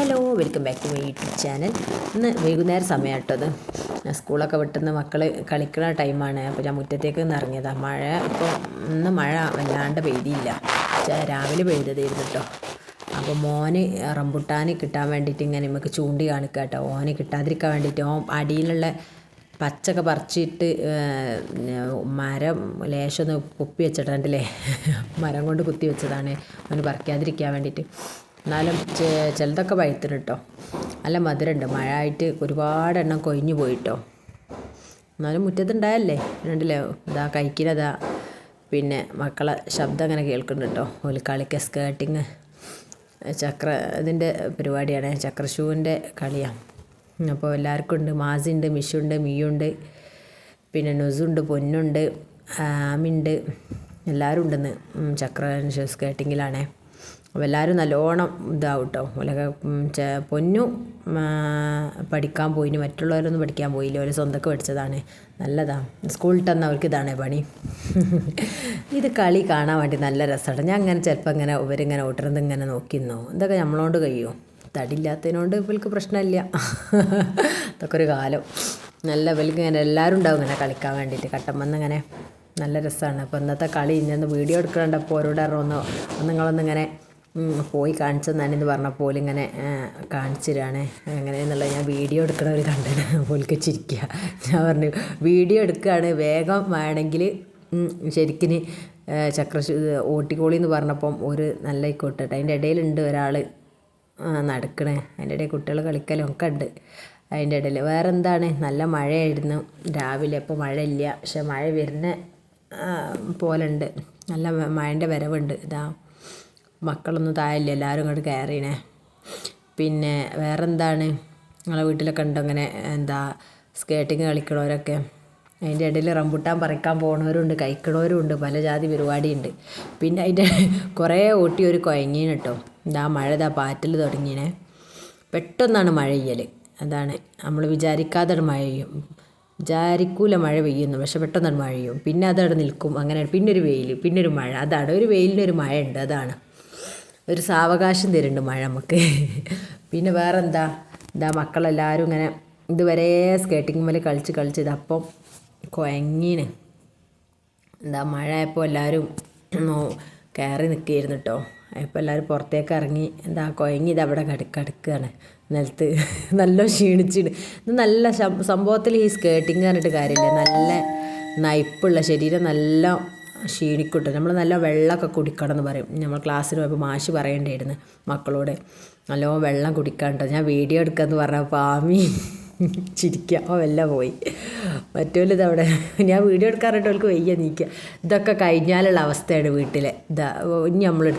Hello welcome back to my YouTube channel. ഇന്ന് വൈകുന്നേരം സമയം കേട്ടത് സ്കൂളൊക്കെ വിട്ടുന്ന മക്കൾ കളിക്കുന്ന ടൈമാണ്. അപ്പോൾ ഞാൻ മുറ്റത്തേക്ക് ഒന്ന് ഇറങ്ങിയതാണ് മഴ ഇപ്പോൾ ഇന്ന് മഴ വല്ലാണ്ട് പെയ്തിയില്ല രാവിലെ പെയ്തതായിരുന്നു കേട്ടോ അപ്പോൾ മോന് റംബുട്ടാന് കിട്ടാൻ വേണ്ടിയിട്ട് ഇങ്ങനെ നമുക്ക് ചൂണ്ടി കാണിക്കുക കേട്ടോ ഓന് കിട്ടാതിരിക്കാൻ വേണ്ടിയിട്ട് ഓൻ അടിയിലുള്ള പച്ചൊക്കെ പറിച്ചിട്ട് മരം ലേശം ഒന്ന് കുപ്പി വെച്ചിട്ടുണ്ടല്ലേ മരം കൊണ്ട് കുത്തി വെച്ചതാണ്. അവന് പറിക്കാതിരിക്കാൻ വേണ്ടിയിട്ട് എന്നാലും ചിലതൊക്കെ പഴുത്തിന് കേട്ടോ നല്ല മധുരമുണ്ട്. മഴ ആയിട്ട് ഒരുപാട് എണ്ണം കൊഴിഞ്ഞു പോയിട്ടോ. എന്നാലും മുറ്റത്തുണ്ടായല്ലേ? രണ്ടില്ലേ ഇതാ കഴിക്കുന്നതാ പിന്നെ മക്കളെ ശബ്ദം അങ്ങനെ കേൾക്കുന്നുണ്ട് കേട്ടോ ഒരു കളിക്ക സ്കേട്ടിങ് ചക്ര ഇതിന്റെ പരിപാടിയാണ്. ചക്ര ഷൂവിന്റെ കളിയാണ് അപ്പോൾ എല്ലാവർക്കും ഉണ്ട്. മാസിണ്ട് മിഷുണ്ട് മീയുണ്ട് പിന്നെ നുസുണ്ട് പൊന്നുണ്ട് ആമിണ്ട് എല്ലാവരും ഉണ്ടെന്ന് ചക്ര സ്കേട്ടിങ്ങിലാണേ അപ്പോൾ എല്ലാവരും നല്ലോണം ഇതാവും കേട്ടോ പൊന്നു പഠിക്കാൻ പോയിന്. മറ്റുള്ളവരൊന്നും പഠിക്കാൻ പോയില്ല. അവർ സ്വന്തമൊക്കെ പഠിച്ചതാണ്. നല്ലതാണ് സ്കൂളിൽ തന്നെ അവർക്ക് ഇതാണ് പണി. ഇത് കളി കാണാൻ വേണ്ടി നല്ല രസമാണ് ഞാൻ അങ്ങനെ ചിലപ്പോൾ ഇങ്ങനെ ഇവരിങ്ങനെ ഓട്ടുന്നത് ഇങ്ങനെ നോക്കിന്നോ ഇതൊക്കെ നമ്മളോണ്ട് കഴിയുമോ തടിയില്ലാത്തതിനോണ്ട് ഇവർക്ക് പ്രശ്നമില്ല ഇതൊക്കെ ഒരു കാലം. നല്ല ഇവർക്ക് ഇങ്ങനെ എല്ലാവരും ഉണ്ടാവും ഇങ്ങനെ കളിക്കാൻ വേണ്ടിയിട്ട് കട്ടം ഇങ്ങനെ നല്ല രസമാണ് അപ്പോൾ ഇന്നത്തെ കളി ഇന്നൊന്ന് വീഡിയോ എടുക്കണ്ടപ്പോൾ ഓരോട് ഒന്ന് നിങ്ങളൊന്നിങ്ങനെ ഉം, കാണിച്ചു കാണിച്ചെന്നാണെന്ന് പറഞ്ഞപ്പോൾ പോലും ഇങ്ങനെ കാണിച്ചിരാണ്. എങ്ങനെയെന്നുള്ള ഞാൻ വീഡിയോ എടുക്കണവർ കണ്ടത് പോലിക്ക് ചിരിക്കുക ഞാൻ പറഞ്ഞു വീഡിയോ എടുക്കുകയാണ് വേഗം വേണമെങ്കിൽ ശരിക്കിന് ചക്ര ഓട്ടിക്കോളി എന്ന് പറഞ്ഞപ്പം ഒരു നല്ല ആയിക്കോട്ടെ അതിന്റെ ഇടയിലുണ്ട് ഒരാൾ നടക്കണേ. അതിന്റെ ഇടയിൽ കുട്ടികൾ കളിക്കലും ഒക്കെ ഉണ്ട്. അതിന്റെ ഇടയിൽ വേറെ എന്താണ് നല്ല മഴയായിരുന്നു രാവിലെ. അപ്പോൾ മഴയില്ല. പക്ഷെ മഴ വരുന്ന പോലെ ഉണ്ട്. നല്ല മഴന്റെ വരവുണ്ട്. ഇതാ മക്കളൊന്നും താഴെയില്ല? എല്ലാവരും ഇങ്ങോട്ട് കയറിയണേ പിന്നെ വേറെ എന്താണ് നിങ്ങളെ വീട്ടിലൊക്കെ ഉണ്ടോ അങ്ങനെ എന്താ സ്കേട്ടിങ് കളിക്കണവരൊക്കെ? അതിന്റെ ഇടയിൽ റംബുട്ടാൻ പറിക്കാൻ പോണവരുണ്ട് കഴിക്കണവരും ഉണ്ട് പല ജാതി പരിപാടിയുണ്ട്. പിന്നെ അതിന്റെ കുറേ ഓട്ടി ഒരു കുഴങ്ങീന് കേട്ടോ ഇതാ മഴ ഇതാ പാറ്റൽ തുടങ്ങിയേ പെട്ടെന്നാണ് മഴ പെയ്യൽ അതാണ്. നമ്മൾ വിചാരിക്കാതെ മഴ പെയ്യും. വിചാരിക്കൂല മഴ പെയ്യുന്നു പക്ഷെ പെട്ടെന്നാണ് മഴ പെയ്യും. പിന്നെ അതവിടെ നിൽക്കും. അങ്ങനെ പിന്നെ ഒരു വെയിൽ പിന്നെ ഒരു മഴ. അതാണ്. ഒരു വെയിലിനൊരു മഴ ഉണ്ട് അതാണ്. ഒരു സാവകാശം തരുന്നുണ്ട് മഴ നമുക്ക്. പിന്നെ വേറെ എന്താ എന്താ മക്കളെല്ലാവരും ഇങ്ങനെ ഇതുവരെ സ്കേട്ടിങ് മേലെ കളിച്ച് കളിച്ച് ഇതപ്പം കുഴങ്ങീന് എന്താ മഴ ആയപ്പോൾ എല്ലാവരും കയറി നിൽക്കുകയായിരുന്നു കേട്ടോ അപ്പോൾ എല്ലാവരും പുറത്തേക്ക് ഇറങ്ങി എന്താ കുഴങ്ങി അവിടെ കിട കിടക്കുകയാണ് നിലത്ത്. നല്ല ക്ഷീണിച്ചിട്ട് ഇത് നല്ല സംഭവത്തിൽ ഈ സ്കേട്ടിങ് പറഞ്ഞിട്ട് കാര്യമില്ല. നല്ല നയിപ്പുള്ള ശരീരം നല്ല ക്ഷീണിക്കൂട്ടോ. നമ്മൾ നല്ല വെള്ളമൊക്കെ കുടിക്കണം എന്ന് പറയും. നമ്മൾ ക്ലാസ്സിൽ പോയപ്പോൾ മാഷ് പറയേണ്ടിയിരുന്നു മക്കളോട് നല്ലോ വെള്ളം കുടിക്കാണ്ടോ? ഞാൻ വീഡിയോ എടുക്കാമെന്ന് പറഞ്ഞപ്പോൾ പാമി ചിരിക്കുക ഓ എല്ലാം പോയി. മറ്റോൽ ഇതവിടെ ഞാൻ വീഡിയോ എടുക്കാറുണ്ട് അവൾക്ക് വയ്യ നീക്കുക ഇതൊക്കെ കഴിഞ്ഞാലുള്ള അവസ്ഥയാണ് വീട്ടിലെ. ഇതാ ഇനി നമ്മളെടുത്ത്